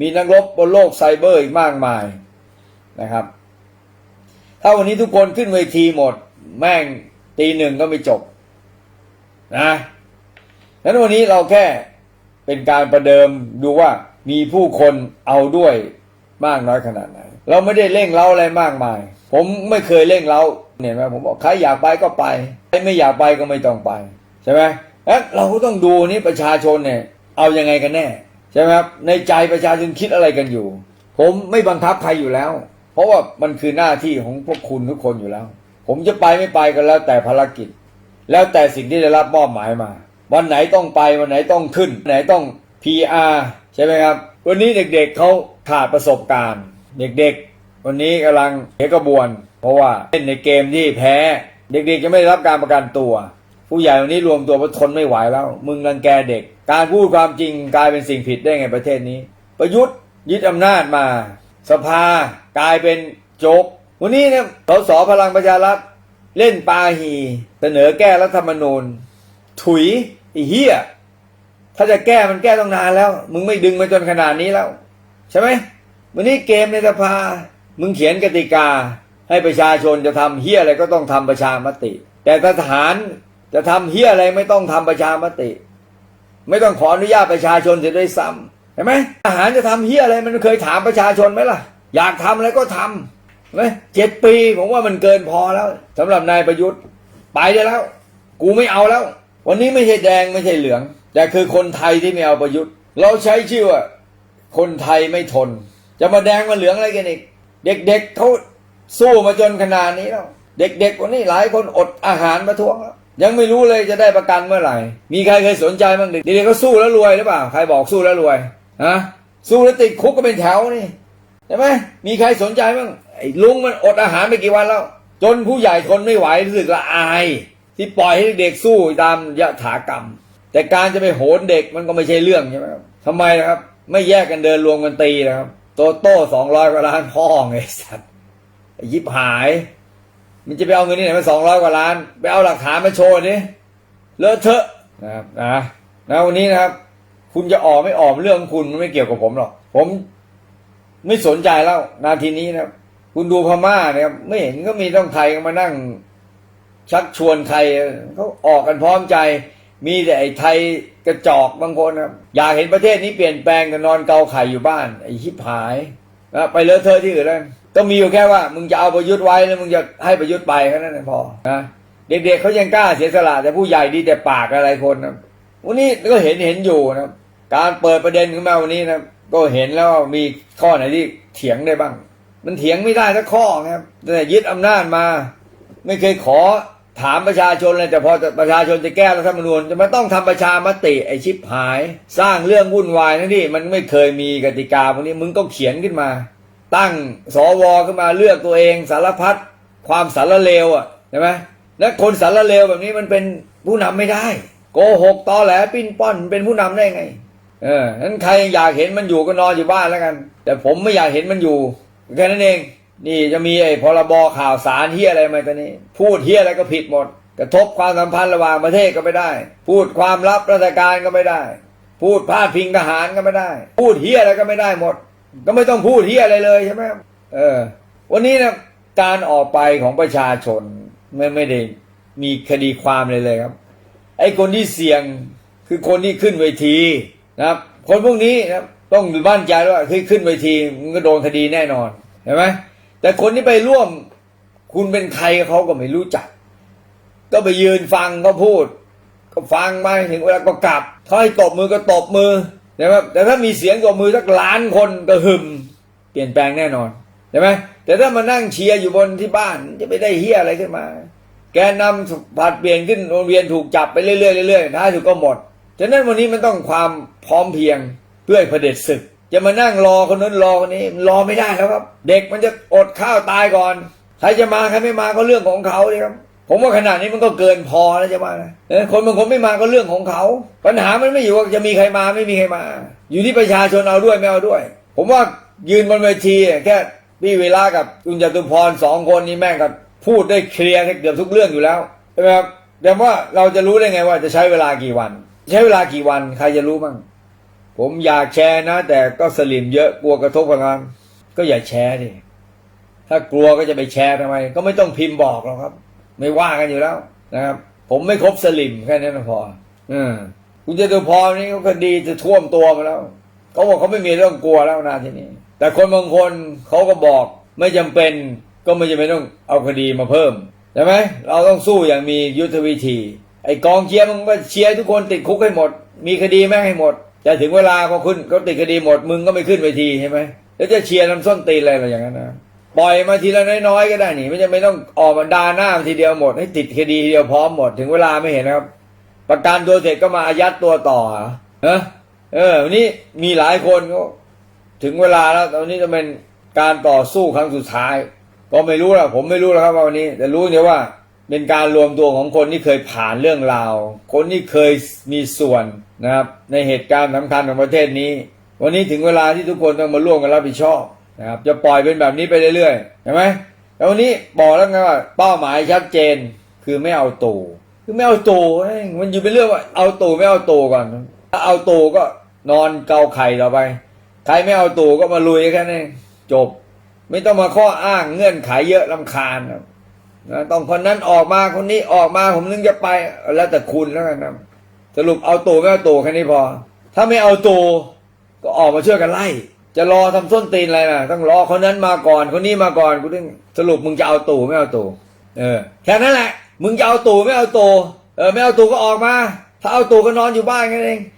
มีนักรบบนโลกไซเบอร์อีกมากมายนะครับ ถ้าวันนี้ทุกคนขึ้นเวทีหมด แม่งตีหนึ่งก็ไม่จบนะนั้นวันนี้เราแค่เป็นการประเดิมดูว่ามีผู้คนเอาด้วยมากน้อยขนาดไหน เราไม่ได้เร่งเร้าอะไรมากมาย ผมไม่เคยเร่งเร้าเนี่ยไหมผมบอกใครอยากไปก็ไปใครไม่อยากไปก็ไม่ต้องไป ใช่ไหมแล้วเราก็ต้องดูนี่ประชาชนเนี่ย เอายังไงกันแน่ ใช่ไหมครับในใจประชาชนคิดอะไรกันอยู่ ผมไม่บังคับใครอยู่แล้ว เพราะว่ามันคือหน้าที่ของพวกคุณทุกคนอยู่แล้ว ผมจะไปไม่ไปก็แล้วแต่ภารกิจ แล้วแต่สิ่งที่ได้รับมอบหมายมา วันไหนต้องไปวันไหนต้องขึ้นวันไหนต้อง PR ใช่ไหมครับ วันนี้เด็กๆเขาขาดประสบการณ์ เด็กๆ วันนี้กำลังเสียกระบวน เพราะว่าเล่นในเกมที่แพ้ เด็กๆจะไม่ได้รับการประกันตัว ผู้ใหญ่วันนี้รวมตัวเพราะทนไม่ไหวแล้ว มึงรังแกเด็ก การพูดความจริงกลายเป็นสิ่งผิดได้ไงประเทศนี้ ประยุทธ์ยึดอำนาจมา สภากลายเป็นโจกวันนี้เนี่ยสสพลังประชารัฐเล่นปาหีเสนอแก้รัฐธรรมนูญ ถุยไอ้เหี้ยถ้าจะแก้มันแก้ต้องนานแล้ว มึงไม่ดึงมาจนขนาดนี้แล้ว ใช่ไหมวันนี้เกมในสภา มึงเขียนกติกา ให้ประชาชนจะทำเฮี้ยอะไรก็ต้องทำประชามติ แต่ทหารจะทำเฮี้ยอะไรไม่ต้องทำประชามติ ไม่ต้องขออนุญาตประชาชนเสียด้วยซ้ำเห็นไหมทหารจะทำเฮี้ยอะไรมันเคยถามประชาชนไหมล่ะ อยากทำอะไรก็ทำเห็นไหมเจ็ดปีผมว่ามันเกินพอแล้วสำหรับนายประยุทธ์ไปได้แล้ว กูไม่เอาแล้ว วันนี้ไม่ใช่แดงไม่ใช่เหลือง แต่คือคนไทยที่ไม่เอาประยุทธ์ เราใช้ชื่อว่าคนไทยไม่ทน จะมาแดงมาเหลืองอะไรกันอีก เด็กๆเขาสู้มาจนขนาดนี้แล้ว เด็กๆวันนี้หลายคนอดอาหารมาทวงแล้ว ยังไม่รู้เลยจะได้ประกันเมื่อไหร่ มีใครเคยสนใจบ้างเด็กๆเขาสู้แล้วรวยหรือเปล่า ใครบอกสู้แล้วรวยฮะสู้แล้วติดคุกก็เป็นแถวนี่ใช่ไหมมีใครสนใจบ้างไอ้ลุงมันอดอาหารไปกี่วันแล้ว จนผู้ใหญ่ทนไม่ไหวรู้สึกละอาย ที่ปล่อยให้เด็กสู้ตามยถากรรม แต่การจะไปโหนเด็กมันก็ไม่ใช่เรื่องใช่ไหมครับทำไมนะครับ ไม่แยกกันเดินรวมกันตีนะครับ โตโต้สองร้อยกว่าล้านพ่อไงสัตว์ยิบหาย มันจะไปเอาเงินที่ไหนมาสองร้อยกว่าล้าน ไปเอาหลักฐานมาโชว์ดิเลอะเทอะนะครับนะนะวันนี้นะครับ คุณจะออกไม่ออกเรื่องคุณมันไม่เกี่ยวกับผมหรอก ผมไม่สนใจแล้วนาทีนี้นะครับ คุณดูพม่าเนะครับไม่เห็นก็มีต้องไทยมานั่ง ชักชวนใครเขาออกกันพร้อมใจ มีแต่ไอ้ไทยกระจอกบางคนนะครับอยากเห็นประเทศนี้เปลี่ยนแปลงกันนอนเกาไข่อยู่บ้าน ไอ้ชิบหายนะไปเลอะเทอะที่อื่นแล้ว ก็มีอยู่แค่ว่า มึงจะเอาประยุทธ์ไว้แล้วมึงจะให้ประยุทธ์ไปแค่นั้นพอนะเด็กๆเขายังกล้าเสียสละแต่ผู้ใหญ่ดีแต่ปากอะไรคนนะวันนี้ก็เห็นเห็นอยู่นะการเปิดประเด็นขึ้นมาวันนี้นะก็เห็นแล้วว่ามีข้อไหนที่เถียงได้บ้าง มันเถียงไม่ได้สักข้อนะครับแต่ยึดอำนาจมา ไม่เคยขอถามประชาชนเลยแต่พอประชาชนจะแก้รัฐธรรมนูญจะมาต้องทำประชามติไอชิบหาย สร้างเรื่องวุ่นวายนั่นที่มันไม่เคยมีกติกาพวกนี้มึงก็เขียนขึ้นมา ตั้งสวขึ้นมาเลือกตัวเองสารพัดความสารเลวอะใช่ไหมและคนสารเลวแบบนี้มันเป็นผู้นำไม่ได้ โกหกตอแหลปิ้นป้อนเป็นผู้นำได้ไง เออนั้นใครอยากเห็นมันอยู่ก็นอนอยู่บ้านแล้วกัน แต่ผมไม่อยากเห็นมันอยู่แค่นั้นเอง นี่จะมีไอ้พรบข่าวสารเฮียอะไรมาตอนนี้ พูดเฮียอะไรก็ผิดหมด กระทบความสัมพันธ์ระหว่างประเทศก็ไม่ได้ พูดความลับราชการก็ไม่ได้ พูดพาดพิงทหารก็ไม่ได้ พูดเฮียอะไรก็ไม่ได้หมด ก็ไม่ต้องพูดเฮียอะไรเลยใช่ไหมเออ วันนี้นะการออกไปของประชาชนไม่ไม่ได้มีคดีความเลยเลยครับ ไอ้คนที่เสี่ยงคือคนที่ขึ้นเวทีนะครับ คนพวกนี้นะครับต้องบ้านใจว่าคือขึ้นเวทีมันก็โดนคดีแน่นอนเห็นไหมแต่คนที่ไปร่วม คุณเป็นใครเขาก็ไม่รู้จัก ก็ไปยืนฟังเขาพูด ก็ฟังมาถึงเวลาก็กลับเขาให้ตบมือก็ตบมือ ใช่ไหมแต่ถ้ามีเสียงตบมือสักล้านคนก็หึมเปลี่ยนแปลงแน่นอนใช่ไหมแต่ถ้ามานั่งเชียร์อยู่บนที่บ้านจะไปได้เฮียอะไรขึ้นมา แกนนำผัดเปลี่ยนขึ้นโรงเรียนถูกจับไปเรื่อยๆเรื่อยๆท้ายสุดก็หมดฉะนั้นวันนี้มันต้องความพร้อมเพียงเพื่อให้เผด็จศึก จะมานั่งรอคนนั้นรอคนนี้รอไม่ได้แล้วครับ เด็กมันจะอดข้าวตายก่อน ใครจะมาใครไม่มาก็เรื่องของเขาเลยครับ ผมว่าขนาดนี้มันก็เกินพอแล้วจะมานะคนบางคนไม่มาก็เรื่องของเขา ปัญหามันไม่อยู่ว่าจะมีใครมาไม่มีใครมา อยู่ที่ประชาชนเอาด้วยไม่เอาด้วย ผมว่ายืนบนเวทีแค่พี่เวลากับคุณจตุพรสองคนนี้แม่งก็พูดได้เคลียร์เกือบทุกเรื่องอยู่แล้วใช่ไหมครับแต่ว่าเราจะรู้ได้ไงว่าจะใช้เวลากี่วัน ใช้เวลากี่วันใครจะรู้บ้างผมอยากแชร์นะ แต่ก็สลิมเยอะกลัวกระทบกับงานก็อย่าแชร์ดิถ้ากลัวก็จะไปแชร์ทำไม ก็ไม่ต้องพิมพ์บอกหรอกครับ ไม่ว่ากันอยู่แล้วนะครับ ผมไม่ครบสลิมแค่นั้นพออืมคุณเจตุพรนี่เขาคดีจะท่วมตัวมาแล้วเขาบอกเขาไม่มีเรื่องกลัวแล้วนะทีนี้ แต่คนบางคนเขาก็บอกไม่จำเป็นก็ไม่จำเป็นต้องเอาคดีมาเพิ่มใช่ไหมเราต้องสู้อย่างมียุทธวิธี ไอ้กองเชียร์มึงก็เชียร์ทุกคนติดคุกให้หมด มีคดีแม่งให้หมด แต่ถึงเวลาพอขึ้นเขาติดคดีหมดมึงก็ไม่ขึ้นเวทีใช่ไหมแล้วจะเชียร์น้ำส้นตีนอะไรอะไรอย่างนั้นนะ ปล่อยมาทีละน้อยๆก็ได้นี่ไม่จำเป็นต้องออกมาดาหน้าทีเดียวหมด ให้ติดคดีทีเดียวพร้อมหมดถึงเวลาไม่เห็นนะครับ ประกันตัวเสร็จก็มาอายัดตัวต่อเหรอฮะเออวันนี้มีหลายคนก็ ถึงเวลาแล้วตอนนี้จะเป็นการต่อสู้ครั้งสุดท้าย ก็ไม่รู้ละผมไม่รู้แล้วครับว่าวันนี้ แต่รู้เดียวว่าเป็นการรวมตัวของคนที่เคยผ่านเรื่องราว คนที่เคยมีส่วนนะครับ ในเหตุการณ์สำคัญของประเทศนี้ วันนี้ถึงเวลาที่ทุกคนต้องมาร่วมกันรับผิดชอบ นะครับจะปล่อยเป็นแบบนี้ไปเรื่อยๆใช่ไหมแล้ววันนี้บอกแล้วไงว่าเป้าหมายชัดเจนคือไม่เอาตู่คือไม่เอาตู่มันอยู่เป็นเรื่องว่าเอาตู่ไม่เอาตู่ก่อนถ้าเอาตู่ก็นอนเกาไข่ต่อไป ใครไม่เอาตู่ก็มาลุยแค่นั้จบ ไม่ต้องมาข้ออ้างเงื่อนไขเยอะลำคาญนะต้องคนนั้นออกมาคนนี้ออกมาผมนึงจะไปแล้วแต่คุณแล้วกันนะสรุปเอาตู่ไม่เอาตู่แค่นี้พอ ถ้าไม่เอาตู่ก็ออกมาช่วยกันไล่ จะรอทำส้นตีนอะไรนะต้องรอคนนั้นมาก่อนคนนี้มาก่อนกูถึงสรุปมึงจะเอาตู่ไม่เอาตู่เออแค่นั้นแหละ มึงจะเอาตู่ไม่เอาตู่เออไม่เอาตู่ก็ออกมา ถ้าเอาตู่ก็นอนอยู่บ้านกันเอง